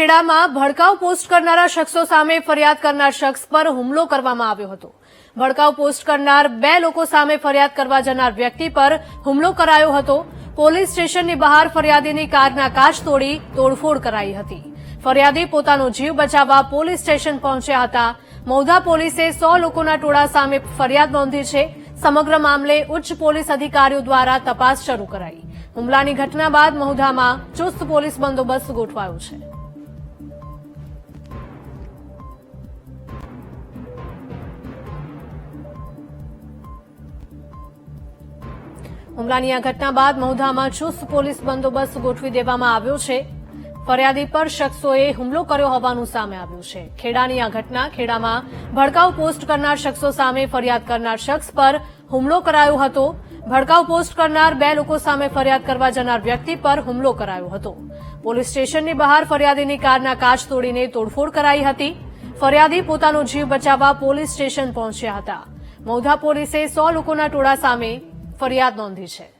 ખેડામાં ભડકાઉ post કરનારા શખ્સો સામે ફરિયાદ કરનાર શખ્સ પર હુમલો કરવામાં આવ્યો હતો. ભડકાઉ પોસ્ટ કરનાર બે લોકો સામે ફરિયાદ કરવા જનાર વ્યક્તિ પર હુમલો કરાયો હતો. પોલીસ સ્ટેશનની બહાર ફરિયાદીની કારના કાચ તોડી તોડફોડ કરાઈ હતી. ફરિયાદી પોતાનો જીવ બચાવવા પોલીસ સ્ટેશન પહોંચ્યા હતા. મૌધા પોલીસે સો લોકોના ટોળા સામે ફરિયાદ નોંધી છે. સમગ્ર મામલે ઉચ્ચ પોલીસ અધિકારીઓ દ્વારા તપાસ શરૂ કરાઈ. હુમલાની ઘટના બાદ મહુધામાં ચુસ્ત પોલીસ બંદોબસ્ત ગોઠવાયો છે. હુમલાની આ ઘટના બાદ મહુધામાં ચુસ્ત પોલીસ બંદોબસ્ત ગોઠવી દેવામાં આવ્યો છે. ફરિયાદી પર શખ્સોએ હુમલો કર્યો હોવાનું સામે આવ્યું છે. ખેડાની આ ઘટના ખેડામાં ભડકાઉ પોસ્ટ કરનાર શખ્સો સામે ફરિયાદ કરનાર શખ્સ પર હુમલો કરાયો હતો. ભડકાઉ પોસ્ટ કરનાર બે લોકો સામે ફરિયાદ કરવા જનાર વ્યક્તિ પર હુમલો કરાયો હતો. પોલીસ સ્ટેશનની બહાર ફરિયાદીની કારના કાચ તોડીને તોડફોડ કરાઈ હતી. ફરિયાદી પોતાનો જીવ બચાવવા પોલીસ સ્ટેશન પહોંચ્યા હતા. મૌધા પોલીસે સો લોકોના ટોળા સામે ફરિયાદ નોંધી છે.